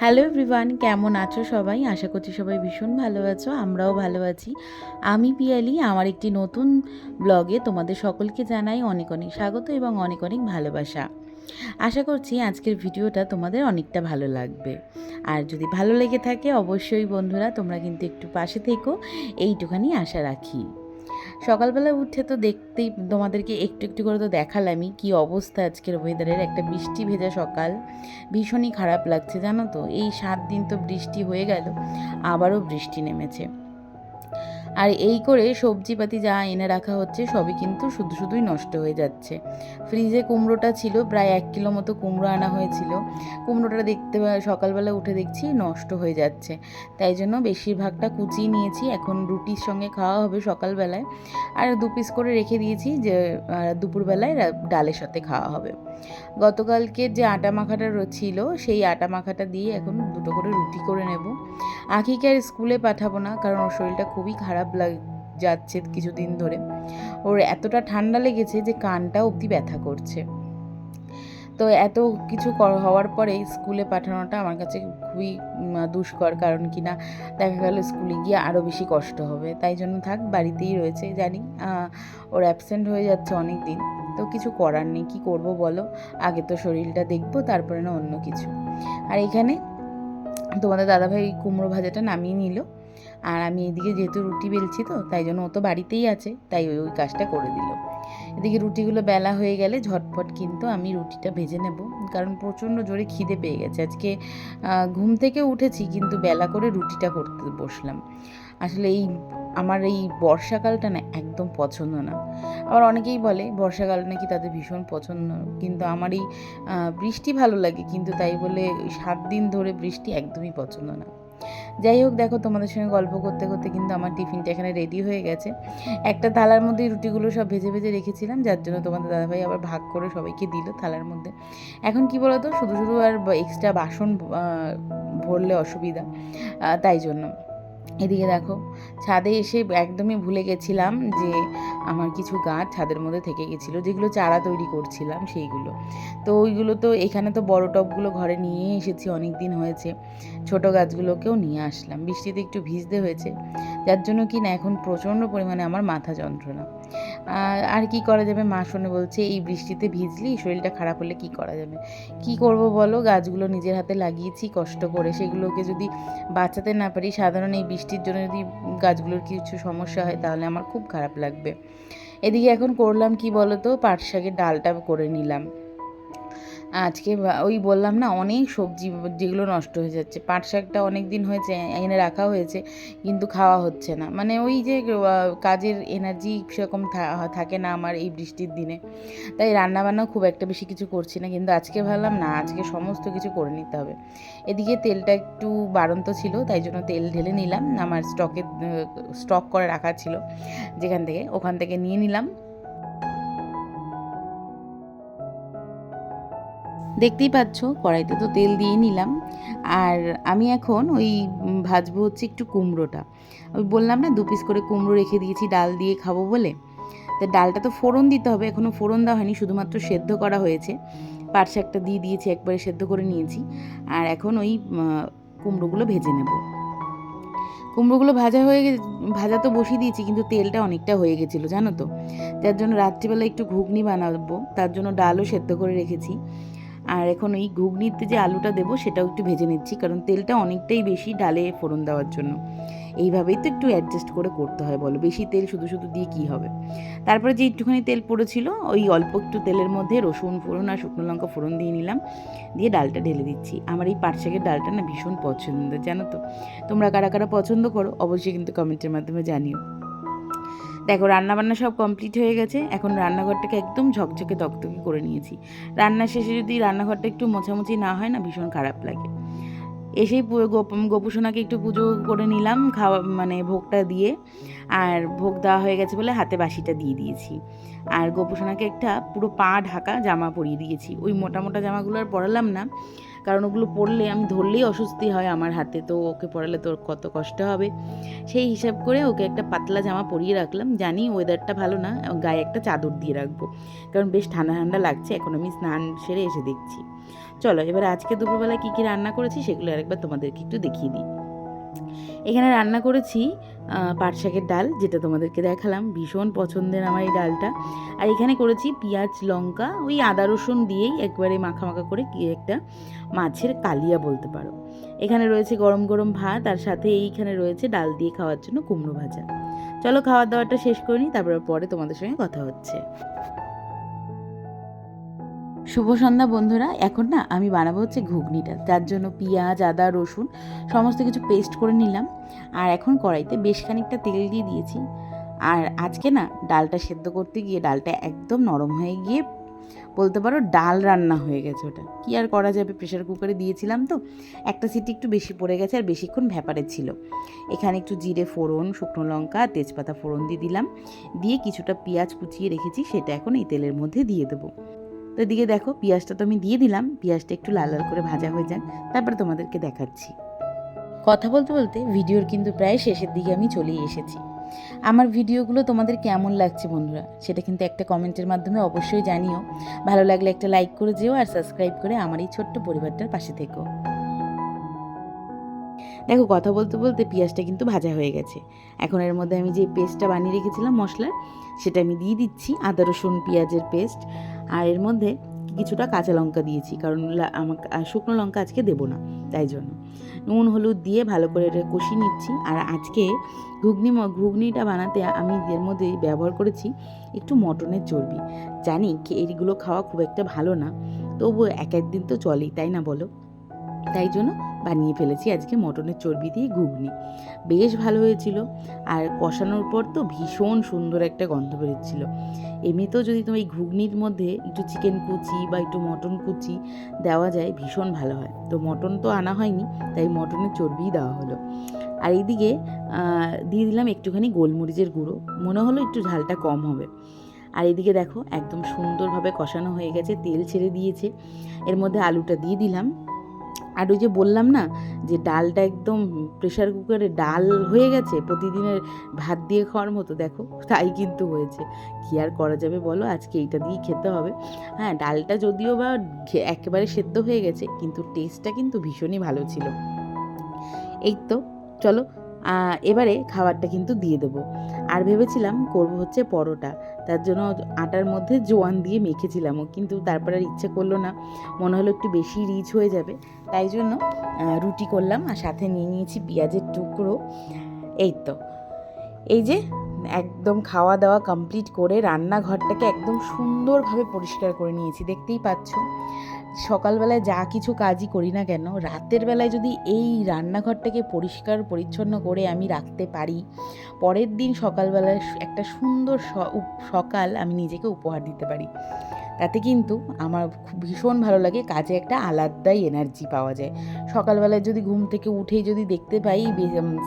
Hello everyone কেমন আছো সবাই? আশা করছি সবাই ভীষণ ভালো আছো, আমরাও ভালো আছি। আমি পিয়ালি, আমার একটি নতুন ব্লগে তোমাদের সকলকে জানাই অনেক অনেক স্বাগত এবং অনেক অনেক ভালোবাসা। আশা করছি আজকের ভিডিওটা তোমাদের অনেকটা ভালো লাগবে। আর যদি ভালো লেগে থাকে, অবশ্যই বন্ধুরা তোমরা কিন্তু একটু পাশে থেকো, এইটুখানি আশা রাখি। সকালবেলা উঠে তো দেখতেই তোমাদেরকে একটু একটু করে তো দেখালামই কি অবস্থা আজকের ওয়েদারের একটা বৃষ্টি ভেজা সকাল, ভীষণই খারাপ লাগছে জানো তো? এই সাত দিন তো বৃষ্টি হয়ে গেল, আবারও বৃষ্টি নেমেছে। আর এই করে সবজিপাতি যা এনে রাখা হচ্ছে সবই কিন্তু শুধু শুধুই নষ্ট হয়ে যাচ্ছে। ফ্রিজে কুমড়োটা ছিল, প্রায় এক কিলো মতো কুমড়ো আনা হয়েছিল। কুমড়োটা দেখতে সকালবেলা উঠে দেখছি নষ্ট হয়ে যাচ্ছে। তাই জন্য বেশিরভাগটা কুচিয়ে নিয়েছি। এখন রুটির সঙ্গে খাওয়া হবে সকালবেলায়। আর দু পিস করে রেখে দিয়েছি যে দুপুরবেলায় ডালের সাথে খাওয়া হবে। গতকালকে যে আটা মাখাটা ছিল, সেই আটা মাখাটা দিয়ে এখন দুটো করে রুটি করে নেব। আখিকে আর স্কুলে পাঠাবো না, কারণ ওর শরীরটা খুবই খারাপ লাগ যাচ্ছে কিছুদিন ধরে। ওর এতটা ঠান্ডা লেগেছে যে কানটা অবধি ব্যথা করছে। তো এত কিছু হওয়ার পরে স্কুলে পাঠানোটা আমার কাছে খুবই দুষ্কর, কারণ কি না, দেখা গেল স্কুলে গিয়ে আরও বেশি কষ্ট হবে। তাই জন্য থাক, বাড়িতেই রয়েছে, জানি ওর অ্যাবসেন্ট হয়ে যাচ্ছে অনেক দিন তো কিছু করার নেই, কী করব বলো? আগে তো শরীরটা দেখব, তারপরে না অন্য কিছু। আর এখানে তোমাদের দাদাভাই কুমড়ো ভাজাটা নামিয়ে নিল। আর আমি এদিকে যেহেতু রুটি বেলছি তো, তাই জন্য ও তো বাড়িতেই আছে, তাই ওই ওই কাজটা করে দিল। এদিকে রুটিগুলো বেলা হয়ে গেলে ঝটপট কিন্তু আমি রুটিটা ভেজে নেব, কারণ প্রচণ্ড জোরে খিদে পেয়ে গেছে। আজকে ঘুম থেকে উঠেছি, কিন্তু বেলা করে রুটিটা করতে বসলাম। আসলে এই, আমার এই বর্ষাকালটা না একদম পছন্দ না। আবার অনেকেই বলে, বর্ষাকাল নাকি তাদের ভীষণ পছন্দ। কিন্তু আমার এই বৃষ্টি ভালো লাগে, কিন্তু তাই বলে সাত দিন ধরে বৃষ্টি একদমই পছন্দ না। যাই হোক, দেখো তোমাদের সঙ্গে গল্প করতে করতে কিন্তু আমার টিফিনটা এখানে রেডি হয়ে গেছে। একটা থালার মধ্যে রুটিগুলো সব ভেজে ভেজে রেখেছিলাম, যার জন্য তোমাদের দাদাভাই আবার ভাগ করে সবাইকে দিল থালার মধ্যে। এখন কি বলতো, শুধু শুধু আর এক্সট্রা বাসন ভরলে অসুবিধা তাই জন্য। এদিকে দেখো, ছাদে এসে একদমই ভুলে গেছিলাম যে আমার কিছু গাছ ছাদের মধ্যে থেকে গেছিল, যেগুলো চারা তৈরি করছিলাম সেইগুলো। তো ওইগুলো তো এখানে তো বড় টবগুলো ঘরে নিয়ে এসেছি অনেক দিন হয়েছে। ছোট গাছগুলোকেও নিয়ে আসলাম। বৃষ্টিতে একটু ভিজতে হয়েছে, যার জন্য কি না এখন প্রচণ্ড পরিমাণে আমার মাথা যন্ত্রণা। আর কি করা যাবে? মা শুনে বলছে, এই বৃষ্টিতে ভিজলি, শরীরটা খারাপ হলে কি করা যাবে? কি করব বলো? গাছগুলো নিজের হাতে লাগিয়েছি, কষ্ট করে। সেগুলোকে যদি বাঁচাতে না পারি, সাধারণ এই বৃষ্টির জন্য যদি গাছগুলোর কিছু সমস্যা হয়, তাহলে আমার খুব খারাপ লাগবে। এদিকে এখন করলাম কি বলো তো পাট শাকের ডালটা করে নিলাম। আজকে ওই বললাম না, অনেক সবজি যেগুলো নষ্ট হয়ে যাচ্ছে। পাট শাকটা অনেক দিন হয়েছে, এনে রাখা হয়েছে, কিন্তু খাওয়া হচ্ছে না। মানে ওই যে কাজের এনার্জি সেরকম থাকে না আমার এই বৃষ্টির দিনে। তাই রান্নাবান্নাও খুব একটা বেশি কিছু করছি না, কিন্তু আজকে ভাবলাম না, আজকে সমস্ত কিছু করে নিতে হবে। এদিকে তেলটা একটু বাড়ন্ত ছিল, তাই জন্য তেল ঢেলে নিলাম। আমার স্টকে স্টক করে রাখা ছিল, যেখান থেকে, ওখান থেকে নিয়ে নিলাম। দেখতেই পাচ্ছ, কড়াইতে তো তেল দিয়ে নিলাম। আর আমি এখন ওই ভাজবো হচ্ছে একটু কুমড়োটা। ওই বললাম না, দু পিস করে কুমড়ো রেখে দিয়েছি, ডাল দিয়ে খাব বলে। তো ডালটা তো ফোড়ন দিতে হবে এখনও ফোড়ন দেওয়া হয়নি, শুধুমাত্র সেদ্ধ করা হয়েছে। পাট শাকটা দিয়ে দিয়েছি, একবারে সেদ্ধ করে নিয়েছি। আর এখন ওই কুমড়োগুলো ভেজে নেব। কুমড়োগুলো ভাজা হয়ে ভাজা তো বসিয়ে দিয়েছি, কিন্তু তেলটা অনেকটা হয়ে গেছিল, জানো তো। যার জন্য রাত্রিবেলা একটু ঘুগনি বানাবো, তার জন্য ডালও সেদ্ধ করে রেখেছি। আর এখন এই ঘুগনিতে যে আলুটা দেবো, সেটাও একটু ভেজে নিচ্ছি, কারণ তেলটা অনেকটাই বেশি ডালে ফোড়ন দেওয়ার জন্য। এইভাবেই তো একটু অ্যাডজাস্ট করে করতে হয়, বলো। বেশি তেল শুধু শুধু দিয়ে কী হবে? তারপরে যে একটুখানি তেল পড়েছিল, ওই অল্প একটু তেলের মধ্যে রসুন ফোড়ন আর শুকনো লঙ্কা ফোড়ন দিয়ে নিলাম, দিয়ে ডালটা ঢেলে দিচ্ছি। আমার এই পাট শাকের ডালটা না ভীষণ পছন্দ জানো তো? তোমরা কারা কারা পছন্দ করো, অবশ্যই কিন্তু কমেন্টের মাধ্যমে জানিও। দেখো, রান্নাবান্না সব কমপ্লিট হয়ে গেছে। এখন রান্নাঘরটাকে একদম ঝকঝকে তকতকে করে নিয়েছি। রান্না শেষে যদি রান্নাঘরটা একটু মোছামুছি না হয় না, ভীষণ খারাপ লাগে। এসেই গোপুসোনাকে একটু পুজো করে নিলাম, খাওয়া মানে ভোগটা দিয়ে। আর ভোগ দেওয়া হয়ে গেছে বলে হাতে বাসিটা দিয়ে দিয়েছি। আর গোপুসোনাকে একটা পুরো পা ঢাকা জামা পরিয়ে দিয়েছি। ওই মোটা মোটা জামাগুলো আর পরালাম না। কারণ ওগুলো পড়লে আমি ধরলেই অস্বস্তি হয় আমার হাতে। তো ওকে পড়ালে তোর কত কষ্ট হবে? সেই হিসাব করে ওকে একটা পাতলা জামা পরিয়ে রাখলাম। জানি ওয়েদারটা ভালো না, গায়ে একটা চাদর দিয়ে রাখব। কারণ বেশ ঠান্ডা ঠান্ডা লাগছে, এখন আমি স্নান সেরে এসে দেখছি। চলো, এবার আজকে দুপুরবেলায় কী কী রান্না করেছি সেগুলো আরেকবার তোমাদেরকে একটু দেখিয়ে দিই। এখানে রান্না করেছি পাট শাকের ডাল, যেটা তোমাদেরকে দেখালাম, ভীষণ পছন্দের আমার এই ডালটা। আর এখানে করেছি পেঁয়াজ, লঙ্কা, ওই আদা রসুন দিয়েই একবারে মাখা করে কি একটা মাছের কালিয়া বলতে পারো। এখানে রয়েছে গরম গরম ভাত, আর সাথে এইখানে রয়েছে ডাল দিয়ে খাওয়ার জন্য কুমড়ো ভাজা। চলো খাওয়ার দাওয়াটা শেষ করে নিই, তারপর পরে তোমাদের সঙ্গে কথা হচ্ছে। শুভ সন্ধ্যা বন্ধুরা, এখন না আমি বানাবো হচ্ছে ঘুগনিটা। তার জন্য পেঁয়াজ, আদা, রসুন, সমস্ত কিছু পেস্ট করে নিলাম। আর এখন কড়াইতে বেশ খানিকটা তেল দিয়ে দিয়েছি। আর আজকে না ডালটা সেদ্ধ করতে গিয়ে ডালটা একদম নরম হয়ে গিয়ে বলতে পারো ডাল রান্না হয়ে গেছে ওটা। কি আর করা যাবে? প্রেশার কুকারে দিয়েছিলাম তো। একটা সিটি একটু বেশি পড়ে গেছে আর বেশিক্ষণ ভ্যাপারে ছিল। এখানে একটু জিরে ফোড়ন, শুকনো লঙ্কা, তেজপাতা ফোড়ন দিয়ে দিলাম। দিয়ে কিছুটা পেঁয়াজ কুচিয়ে রেখেছি, সেটা এখন এই তেলের মধ্যে দিয়ে দেবো। তো এদিকে দেখো, পেঁয়াজটা তো আমি দিয়ে দিলাম। পেঁয়াজটা একটু লাল লাল করে ভাজা হয়ে যাক। তারপরে তোমাদেরকে দেখাচ্ছি। কথা বলতে বলতে ভিডিওর কিন্তু প্রায় শেষের দিকে আমি চলেই এসেছি। আমার ভিডিওগুলো তোমাদের কেমন লাগছে বন্ধুরা, সেটা কিন্তু একটা কমেন্টের মাধ্যমে অবশ্যই জানিও। ভালো লাগলে একটা লাইক করে যেও আর সাবস্ক্রাইব করে আমার এই ছোট্ট পরিবারটার পাশে থেকো। দেখো, কথা বলতে বলতে পেঁয়াজটা কিন্তু ভাজা হয়ে গেছে। এখন এর মধ্যে আমি যে পেস্টটা বানিয়ে রেখেছিলাম মশলার, সেটা আমি দিয়ে দিচ্ছি। আদা রসুন, পেঁয়াজের পেস্ট আর এর মধ্যে কিছুটা কাঁচা লঙ্কা দিয়েছি, কারণ আমাকে শুকনো লঙ্কা আজকে দেবো না, তাই জন্য। নুন হলুদ দিয়ে ভালো করে এটা কষিয়ে নিচ্ছি, আর আজকে ঘুগনি ঘুগনিটা বানাতে আমি এর মধ্যে ব্যবহার করেছি একটু মটনের চর্বি। জানি কি এইগুলো খাওয়া খুব একটা ভালো না তবু এক একদিন তো চলেই, তাই না বলো? তাই জন্য বানিয়ে ফেলেছি আজকে মটনের চর্বি দিয়ে ঘুগনি। বেশ ভালো হয়েছিল। আর কষানোর পর তো ভীষণ সুন্দর একটা গন্ধ বেরোচ্ছিল। এমনিতেও যদি তুমি এই ঘুগনির মধ্যে একটু চিকেন কুচি বা একটু মটন কুচি দেওয়া যায়, ভীষণ ভালো হয়। তো মটন তো আনা হয়নি, তাই মটনের চর্বিই দেওয়া হলো। আর এইদিকে দিয়ে দিলাম একটুখানি গোলমরিচের গুঁড়ো। মনে হলো একটু ঝালটা কম হবে। আর এদিকে দেখো, একদম সুন্দরভাবে কষানো হয়ে গেছে, তেল ছেড়ে দিয়েছে। এর মধ্যে আলুটা দিয়ে দিলাম। আর ওই যে বললাম না যে ডালটা একদম প্রেশার কুকারে ডাল হয়ে গেছে, প্রতিদিনের ভাত দিয়ে খাওয়ার মতো, দেখো তাই কিন্তু হয়েছে। কী আর করা যাবে বলো? আজকে এইটা দিয়েই খেতে হবে। হ্যাঁ ডালটা যদিও বা একেবারে সেদ্ধ হয়ে গেছে, কিন্তু টেস্টটা কিন্তু ভীষণই ভালো ছিল। এই তো, চলো এবারে খাবারটা কিন্তু দিয়ে দেবো। আর ভেবেছিলাম করব হচ্ছে পরোটা। তার জন্য আটার মধ্যে জোয়ান দিয়ে মেখেছিলামও, কিন্তু তারপর আর ইচ্ছে করল না। মনে হলো একটু বেশি রিচ হয়ে যাবে। তাই জন্য রুটি করলাম আর সাথে নিয়ে নিয়েছি পেঁয়াজের টুকরো। এই তো। এই যে একদম খাওয়া দাওয়া কমপ্লিট করে রান্নাঘরটাকে একদম সুন্দরভাবে পরিষ্কার করে নিয়েছি, দেখতেই পাচ্ছ। সকালবেলায় যা কিছু কাজই করি না কেন, রাতের বেলায় যদি এই রান্নাঘরটাকে পরিষ্কার পরিচ্ছন্ন করে আমি রাখতে পারি, পরের দিন সকালবেলায় একটা সুন্দর সকাল আমি নিজেকে উপহার দিতে পারি। তাতে কিন্তু আমার খুব ভীষণ ভালো লাগে, কাজে একটা আলাদাই এনার্জি পাওয়া যায়। সকালবেলায় যদি ঘুম থেকে উঠেই যদি দেখতে পাই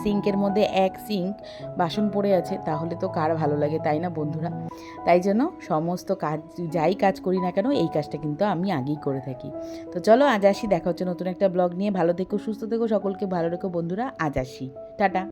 সিঙ্কের মধ্যে এক সিঙ্ক বাসন পড়ে আছে, তাহলে তো কার ভালো লাগে, তাই না বন্ধুরা? তাই জন্য সমস্ত কাজ, যাই কাজ করি না কেন, এই কাজটা কিন্তু আমি আগেই করে থাকি। তো চলো আজ আসি, দেখা হচ্ছে নতুন একটা ব্লগ নিয়ে। ভালো থেকো, সুস্থ থেকো, সকলকে ভালো রেখো বন্ধুরা, আজ আসি। টাটা।